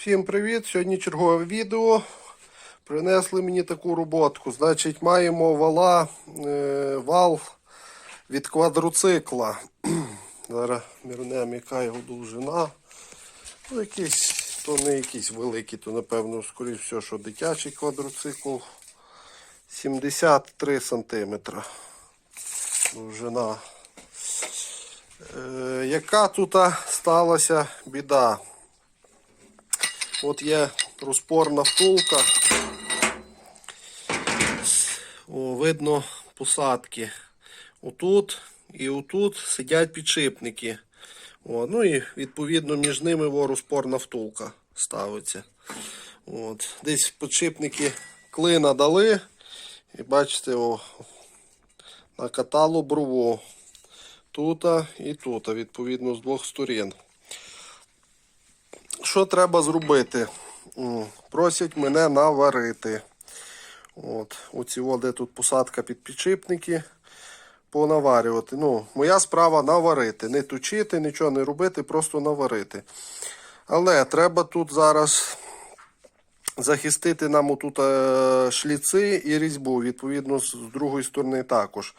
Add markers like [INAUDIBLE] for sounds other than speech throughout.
Всім привіт! Сьогодні чергове відео. Принесли мені таку роботку. Значить, маємо вала, е, вал від квадроцикла. [CLEARS THROAT] Зараз мірнемо, яка його довжина. Ну, якийсь, то не якийсь великий, то напевно, скоріш все, що дитячий квадроцикл. 73 сантиметра. Довжина. Е, яка тут сталася біда? От є розпорна втулка. О, видно посадки. Отут і отут сидять підшипники. О, ну і відповідно між ними во, розпорна втулка ставиться. От. Десь підшипники клина дали. І бачите, о, накатало брову. Тут і тут, відповідно, з двох сторін. Що треба зробити? Просять мене наварити. От, оці де тут посадка під підшипники. Понаварювати. Ну, моя справа наварити. Не точити, нічого не робити, просто наварити. Але треба тут зараз захистити нам отут е, шліци і різьбу, відповідно, з другої сторони також.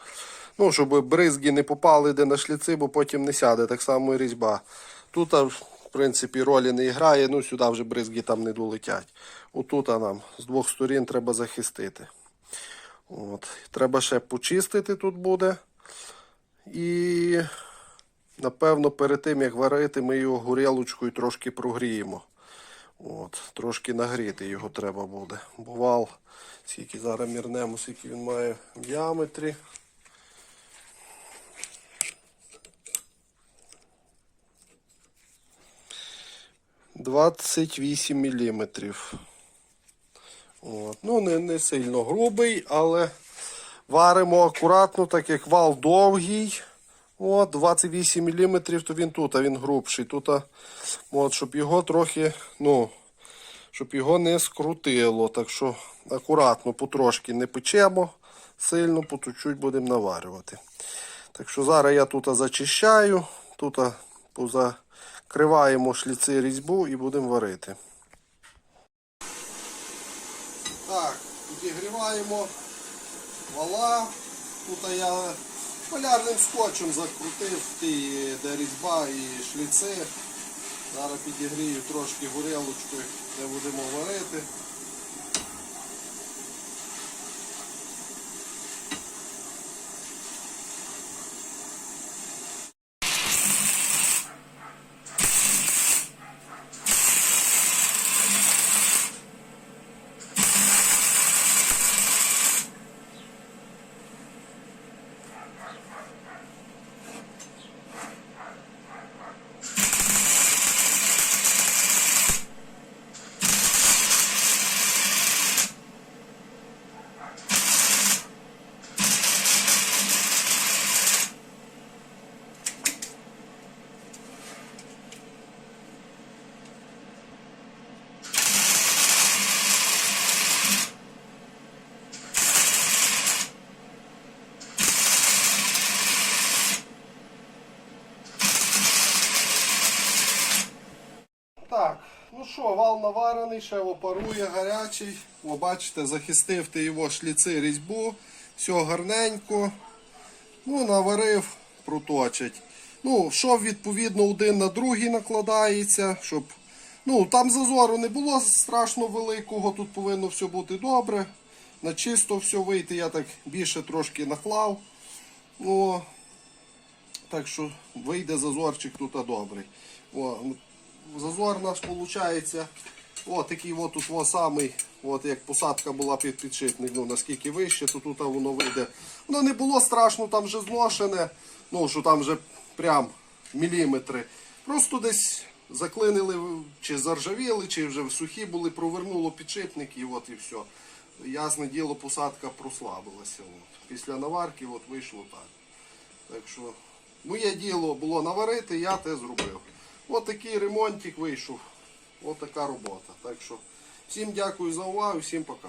Ну, щоб бризги не попали де на шліци, бо потім не сяде. Так само і різьба. Тут, принципі, ролі не грає, ну сюди вже бризги там не долетять. Отут нам з двох сторін треба захистити. От. Треба ще почистити тут буде. І, напевно, перед тим, як варити, ми його горілочкою трошки прогріємо. От, трошки нагріти його треба буде. Бувал, скільки зараз мірнемо, скільки він має в діаметрі. Двадцять вісім міліметрів. От. Ну, не, не сильно грубий, але варимо акуратно, так як вал довгий. От, 28 мм, то він тут, а він грубший. Тут, от, щоб його трохи, ну, щоб його не скрутило. Так що акуратно, потрошки не печемо сильно, по чуть-чуть будемо наварювати. Так що зараз я тут зачищаю, тут позакриваємо шліци різьбу і будемо варити. Так, підігріваємо вала. Тут я полярним скотчем закрутив ті, де різьба і шліци. Зараз підігрію трошки горілочкою, де будемо варити. Так, ну що, вал наварений, ще опарує гарячий. О, бачите, захистив ти його шліци різьбу. Все гарненько. Ну, наварив, проточить. Ну, шов відповідно один на другий накладається, щоб. Ну, там зазору не було страшно великого, тут повинно все бути добре. На чисто все вийти, я так більше трошки наклав. О, так що вийде зазорчик тут добрий. О, зазор наш виходить. О, такий от тут о, самий, от як посадка була під підшипник, ну наскільки вище, то тут воно вийде. Воно не було страшно, там вже зношене, ну що там вже прям міліметри. Просто десь заклинили, чи заржавіли, чи вже в сухі були, провернуло підшипник і от і все. Ясне діло, посадка прослабилася. От. Після наварки от вийшло так. Так що моє діло було наварити, я те зробив. От такий ремонтик вийшов. От така робота. Так що всім дякую за увагу, всім пока.